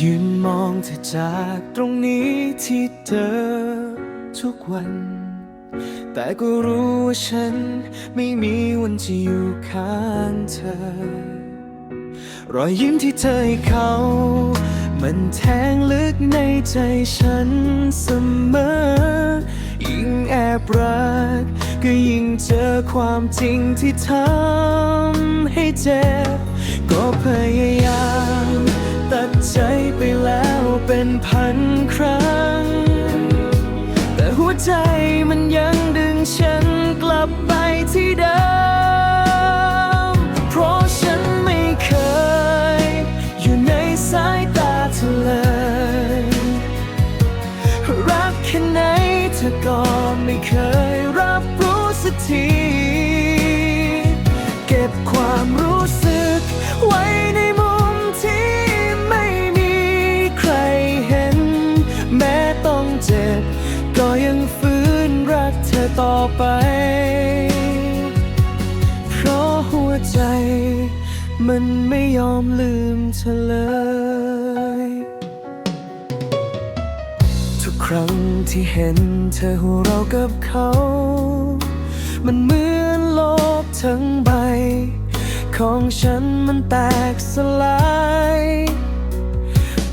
ยืนมองเธอจากตรงนี้ที่เธอทุกวัน แต่ก็รู้ว่าฉันไม่มีวันจะอยู่ข้างเธอ รอยยิ้มที่เธอให้เขา มันแทงลึกในใจฉันเสมอ ยิ่งแอบรัก ก็ยิ่งเจอความจริงที่ทำให้เจ็บ ก็พยายาม ใจไปแล้วเป็นพันครั้ง แต่หัวใจมันยังดึงฉันกลับไปที่เดิม เพราะฉันไม่เคย อยู่ในสายตาเธอเลย รักแค่ไหนเธอก็ไม่เคย ต่อไป เพราะหัวใจ มันไม่ยอมลืมเธอเลย ทุกครั้งที่เห็นเธอหัวเราะกับเขา มันเหมือนโลกทั้งใบ ของฉันมันแตกสลาย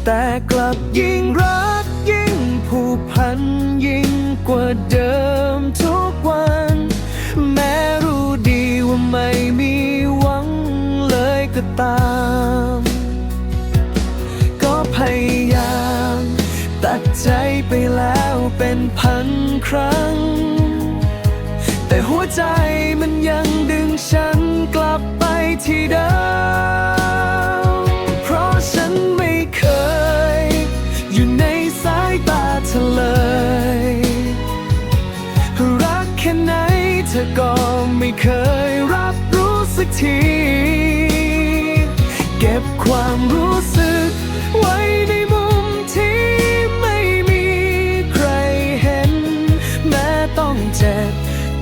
แต่กลับยิ่งรักยิ่งผูกพันยิ่งกว่าเดิม ก็ตาม ก็พยายาม ตัดใจไปแล้วเป็นพันครั้ง แต่หัวใจมันยังดึงฉันกลับไปที่เดิม เพราะฉันไม่เคย อยู่ในสายตาเธอเลย รักแค่ไหนเธอก็ไม่เคยรับรู้สักที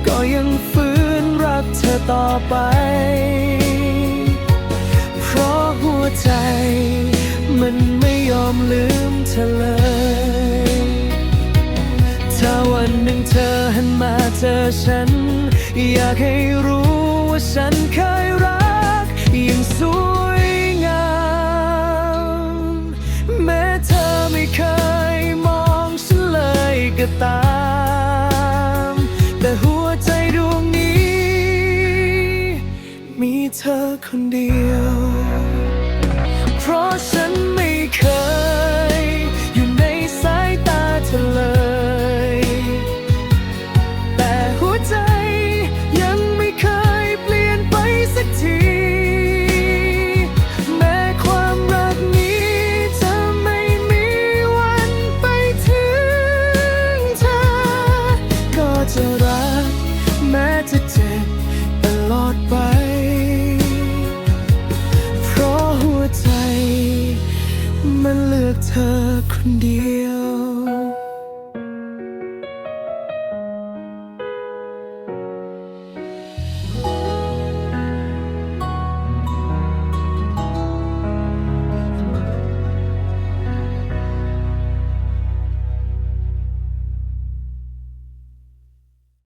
ก็ยังฝืนรักเธอต่อไป เพราะหัวใจ มันไม่ยอมลืมเธอเลย ถ้าวันหนึ่งเธอหันมาเจอฉัน อยากให้รู้ว่าฉันเคยรักย่างสู เธอคนเดียว เพราะฉันไม่เคย อยู่ในสายตาเธอเลย แต่หัวใจยังไม่เคยเปลี่ยนไปสักที แม้ความรักนี้จะไม่มีวันไปถึงเธอ ก็จะรัก แม้จะเจ็บตลอดไป เธอคนเดียว